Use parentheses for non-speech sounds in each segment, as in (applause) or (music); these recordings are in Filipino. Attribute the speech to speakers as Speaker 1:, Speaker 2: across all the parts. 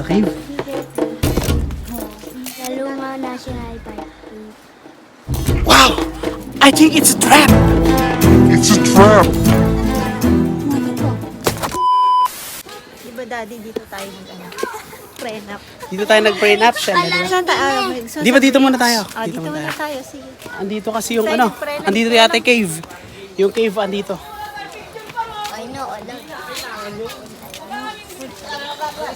Speaker 1: sa cave.
Speaker 2: Lalungaw National Park.
Speaker 1: Wow! I think it's a trap!
Speaker 3: It's a trap.
Speaker 4: Di ba daddy, dito tayo mag ano? Prenup.
Speaker 1: Dito tayo nag-prenup siya. Di ba?
Speaker 4: Saan tayo? Ah,
Speaker 1: Di ba dito muna tayo?
Speaker 4: Ah, dito,
Speaker 1: muna
Speaker 4: muna
Speaker 1: tayo.
Speaker 4: tayo. Sige.
Speaker 1: Andito kasi yung
Speaker 4: Tayo
Speaker 1: ano,
Speaker 4: nag-prenup.
Speaker 1: andito yata yung cave. Yung cave andito.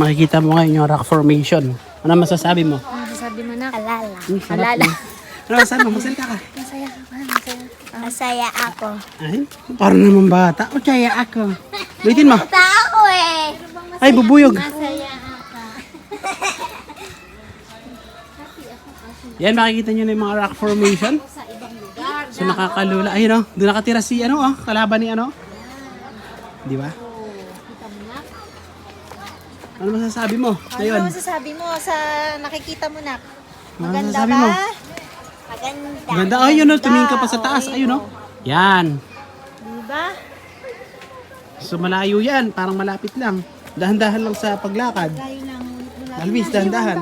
Speaker 1: makikita mo ngayon yung rock formation. Ano masasabi mo?
Speaker 2: Ano sabi mo na? Alala.
Speaker 1: Hmm, sarap
Speaker 2: Alala.
Speaker 1: mo. Ano masasabi mo? Masalita ka.
Speaker 2: Masaya ka ba? Masaya. Masaya ako.
Speaker 1: Ay, parang naman bata. O, tsaya ako. Ulitin mo.
Speaker 2: Basta ako eh.
Speaker 1: Ay, bubuyog.
Speaker 2: Masaya ako.
Speaker 1: Yan, makikita nyo na yung mga rock formation. So, nakakalula. Ayun, oh. Doon nakatira si, ano, oh. Kalaban ni, ano. Di ba? Ano masasabi mo?
Speaker 4: Ano
Speaker 1: Ngayon.
Speaker 4: masasabi mo sa nakikita mo na?
Speaker 1: Ano
Speaker 4: Maganda
Speaker 1: masasabi
Speaker 4: ba?
Speaker 1: mo?
Speaker 2: Maganda.
Speaker 1: Ganda. Ayun, oh. Tumingin ka pa sa taas.
Speaker 4: ayun,
Speaker 1: oh. Yan.
Speaker 4: Di ba?
Speaker 1: So, malayo yan. Parang malapit lang. Dahan-dahan lang sa paglakad.
Speaker 4: Tayo lang.
Speaker 1: Alvis, dahan-dahan.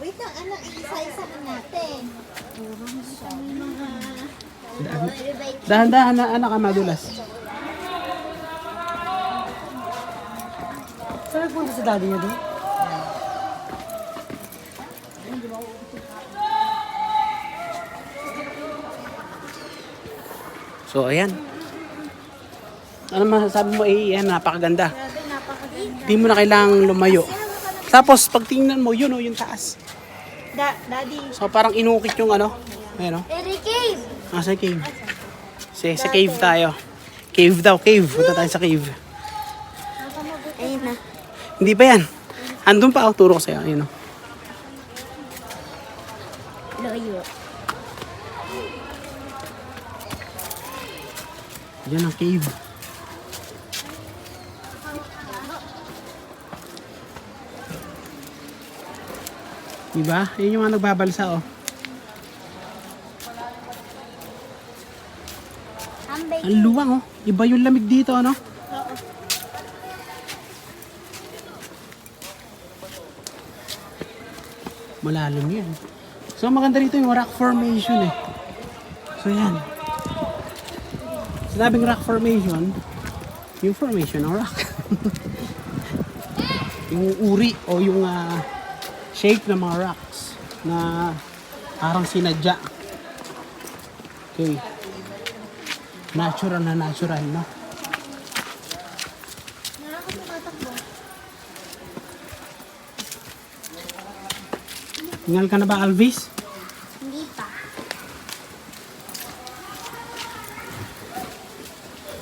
Speaker 4: Wait lang, anak, isa-isa na natin.
Speaker 1: Dahan-dahan na anak ka Saan nagpunta si daddy niya doon? So, ayan. Ano masasabi mo? Eh, yan, napakaganda. Hindi mo na kailangang lumayo. Tapos, pag tingnan mo, yun o, yung taas.
Speaker 4: Da, daddy,
Speaker 1: So, parang inukit yung ano. Ayan o.
Speaker 2: Eric Cave.
Speaker 1: Nasa cave. Sa, sa cave tayo. Cave daw, cave. Punta tayo sa cave.
Speaker 2: Ayun na.
Speaker 1: Hindi pa yan. Andun pa, oh, turo ko sa'yo. Ayun o.
Speaker 2: Loyo.
Speaker 1: Yan ang cave. Diba? Yun yung mga nagbabalsa, oh. Ang luwang, oh. Iba yung lamig dito, ano? Malalim yan. So, maganda rito yung rock formation, eh. So, yan. Sinabing rock formation, yung formation ng rock. (laughs) yung uri o yung ah, shape ng mga rocks na parang sinadya. Okay. Natural na natural, no? Tingal ka na ba, Alvis?
Speaker 2: Hindi pa.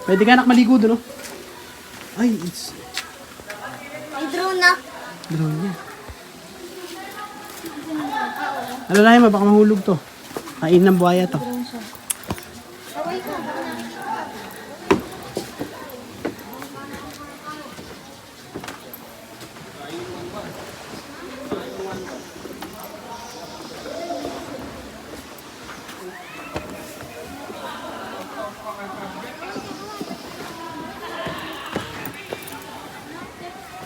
Speaker 1: Pwede ka anak maligo doon, no? Ay, it's
Speaker 2: May drone na.
Speaker 1: drone niya. Alalayan mo, baka mahulog to. Kain ng buhaya to.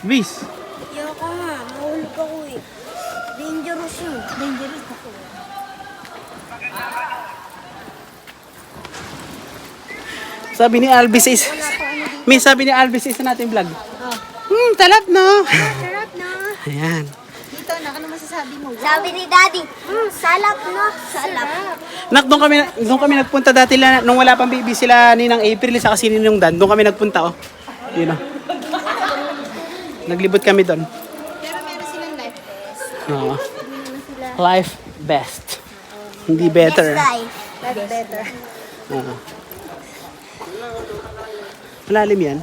Speaker 1: Bis,
Speaker 2: Ayoko nga. Mahulog ako eh. Dangerous yun.
Speaker 4: dangerous ako.
Speaker 1: sabi ni Alvis is... May sabi ni Alvis is natin vlog. Hmm, talap no.
Speaker 2: Sarap na.
Speaker 1: Ayan.
Speaker 4: Dito, anak, ano masasabi mo?
Speaker 2: Sabi ni Daddy, mm, salap no? Salap.
Speaker 1: Nak, doon kami, doon kami nagpunta dati la, nung wala pang baby sila ni ng April sa kasi ni nung Dan. Doon kami nagpunta, oh. Yun, oh. Naglibot kami doon.
Speaker 4: Pero meron silang life test.
Speaker 1: Oo. Life best. Hindi better.
Speaker 2: Life.
Speaker 4: That's better.
Speaker 1: Oo. Malalim yan.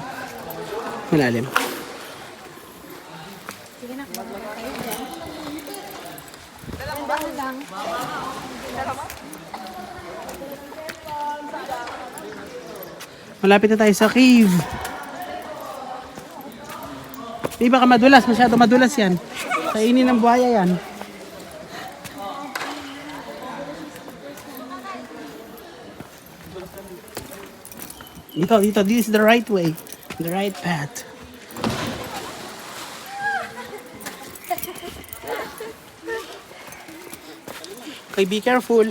Speaker 1: Malalim.
Speaker 4: Sige na, lang?
Speaker 1: Malapit na tayo sa cave. Di baka madulas, masyado madulas yan. Kainin ng buhaya yan. Dito, dito, this is the right way. The right path. Okay, be careful.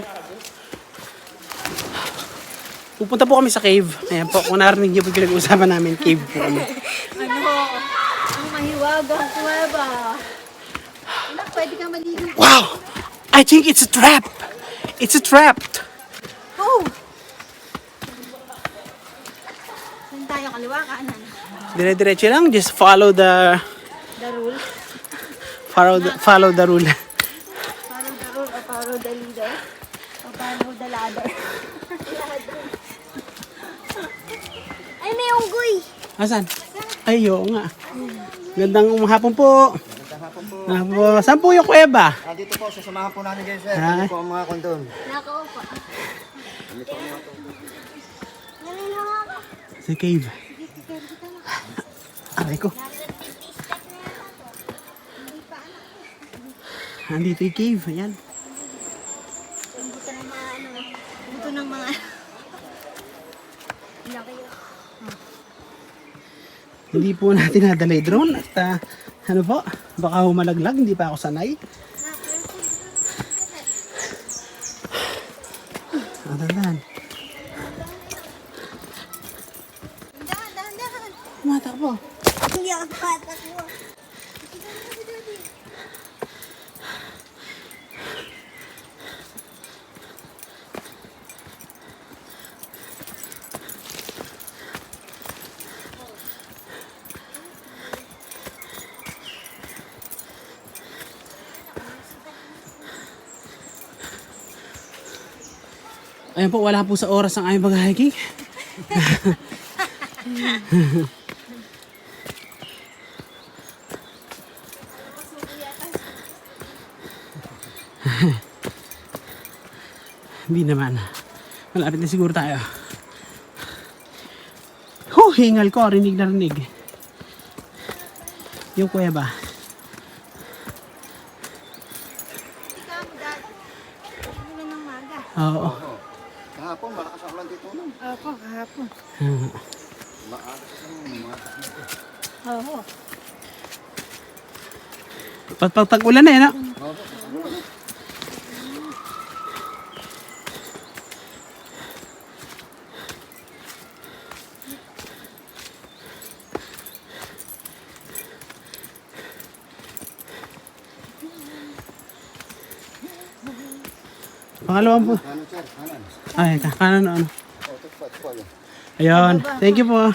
Speaker 1: Pupunta po kami sa cave. Ayan po, kung narinig niyo po pinag-uusapan namin, cave po kami.
Speaker 4: Ano? Ang mahiwagang kuweba. Anak, pwede ka maligo.
Speaker 1: Wow! I think it's a trap! It's a trap!
Speaker 4: Oh! Saan tayo? Kaliwa, kanan?
Speaker 1: Dire-diretso lang, just follow the
Speaker 4: The rule.
Speaker 1: follow the, follow the rule.
Speaker 4: Follow the rule or follow the leader. O follow the ladder.
Speaker 2: Ay, may unggoy.
Speaker 1: Asan? Ay, oo nga. Gandang hapon po. Hapon po. Saan po yung kuweba?
Speaker 5: Ah, dito po, sasamahan po namin kayo, sir.
Speaker 1: Ay.
Speaker 5: Dito po ang mga kondom.
Speaker 2: Nakaupo. Galing lang ako.
Speaker 1: Sa cave. Aray ko. Andito yung cave. Ayan.
Speaker 4: Dito ng mga ano. Dito ng mga... Laki yun.
Speaker 1: Hindi po natin nadala drone at ah, ano po, baka humalaglag, hindi pa ako sanay. Ah, dandan. Ayan po, wala po sa oras ang aming pag-hiking. Hindi naman. Malapit na siguro tayo. Huh, hingal ko. Rinig na rinig. Yung
Speaker 4: ng maga?
Speaker 1: Oo.
Speaker 5: Kahapon, malakas ang ulan dito nun.
Speaker 4: Opo, kahapon. Oo.
Speaker 1: Pag pag tag-ulan na eh, no? Pangalawang po. Ay, ka- kanan na ano. Ayun. Thank you po.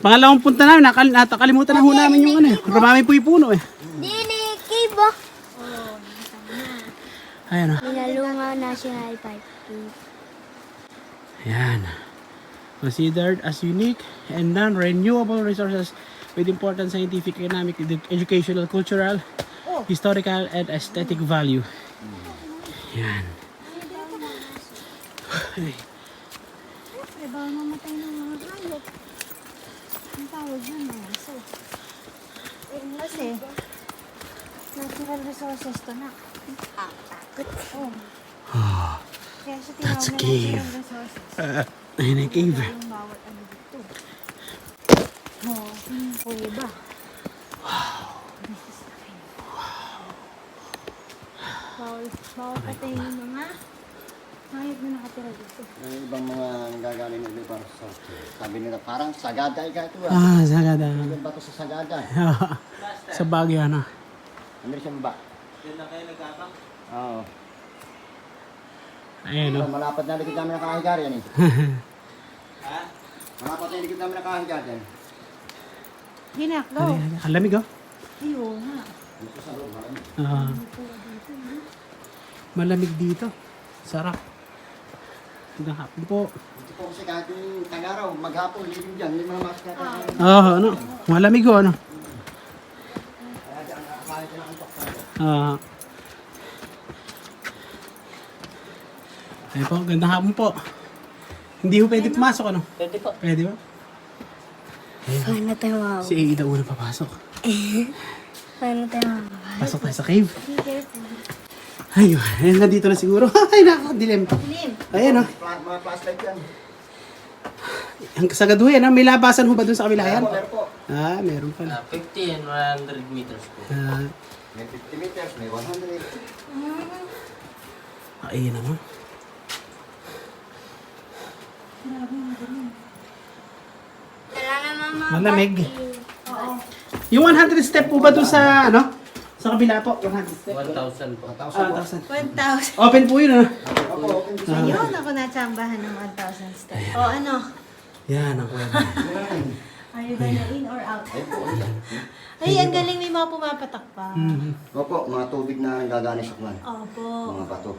Speaker 1: Pangalawang punta namin, nakal nakalimutan na ho namin yung ano eh. Marami po yung puno eh.
Speaker 2: Dili, ba?
Speaker 1: Ayan o.
Speaker 2: Minalunga National Park.
Speaker 1: Ayan. Considered as unique and non-renewable resources with important scientific, economic, edu- educational, cultural, historical, and aesthetic value. Ayan. Ay,
Speaker 4: Ay, bawal mamatay ng mga hayop. Ang tawag yun, mga aso. Eh, kasi, natural resources to na. Ah, takot. Oh. Kaya siya tinawag
Speaker 1: That's a
Speaker 4: na
Speaker 1: cave.
Speaker 4: natural resources.
Speaker 1: uh, ayun ang cave.
Speaker 4: Yung bawat ano dito. Oh, is the cave. Bawal, bawal patayin yung mga hayop na nakatira dito.
Speaker 5: Yung ibang mga nanggagaling na iba para sa Sabi nila, parang sagada ka ito ah.
Speaker 1: Ah, sagada.
Speaker 5: Yung bato sa sagada. (laughs)
Speaker 1: sa Baguio, ano.
Speaker 5: Ano siya ba?
Speaker 6: Yun na kayo nagkakang.
Speaker 5: Oo.
Speaker 1: Ayan o.
Speaker 5: Oh. Malapad na likod namin nakahigar yan eh. (laughs)
Speaker 6: Ha?
Speaker 5: Malapad na likod namin nakahigar yan.
Speaker 4: Ginakaw.
Speaker 1: Ang lamig oh.
Speaker 4: Ayun nga.
Speaker 1: Ah. malamig dito. Sarap. Hanggang hapon po.
Speaker 5: Ito po kasi kahit yung tag-araw, maghapon, lilim dyan, hindi mga mask natin.
Speaker 1: Ah, ano? Malamig oh, ano? Ah. Ayun po, gandang hapon po. Hindi ho pwede pumasok, ano?
Speaker 6: Pwede po.
Speaker 1: Pwede ba?
Speaker 2: Paano tayo.
Speaker 1: Si AA daw una papasok. (laughs)
Speaker 2: Paano tayo.
Speaker 1: Pasok tayo sa cave.
Speaker 4: Careful.
Speaker 1: Ayun, ayun, nandito na siguro. (laughs) Ay, nako, dilim.
Speaker 4: Dilim.
Speaker 1: Ayan, oh.
Speaker 5: Mga flashlight yan.
Speaker 1: Ang kasagaduhin, ah. May labasan ho ba dun sa kabila yan?
Speaker 5: Meron po.
Speaker 1: Ah, meron pala.
Speaker 6: Ah, 50 and 100 meters po.
Speaker 1: Ah,
Speaker 5: May 50 meters, may 100.
Speaker 1: ah, ayun naman.
Speaker 2: Wala naman mga...
Speaker 1: Malamig. Yung 100 step po ba dun sa, ano? Sa kabila po, 100 step.
Speaker 6: 1,000 po.
Speaker 5: 1,000
Speaker 1: Ah,
Speaker 5: po.
Speaker 1: 1,000.
Speaker 4: 1,000.
Speaker 1: Open po yun, ano?
Speaker 4: Ayun, ako natsambahan ng 1,000 steps. O ano?
Speaker 1: Yan, ang kuweba.
Speaker 4: Are you gonna in or out? Ay, ang galing may mga pumapatak pa.
Speaker 1: Mhm.
Speaker 5: Opo, mga tubig na gagaling sa kwan.
Speaker 4: Opo.
Speaker 5: Mga bato.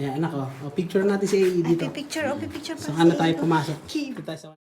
Speaker 1: Yan, anak, oh. oh. Picture natin si AA
Speaker 4: Ay,
Speaker 1: dito.
Speaker 4: pipicture. O, pipicture pa
Speaker 1: Saan na
Speaker 4: si
Speaker 1: tayo
Speaker 4: Ito.
Speaker 1: pumasok? Tayo sa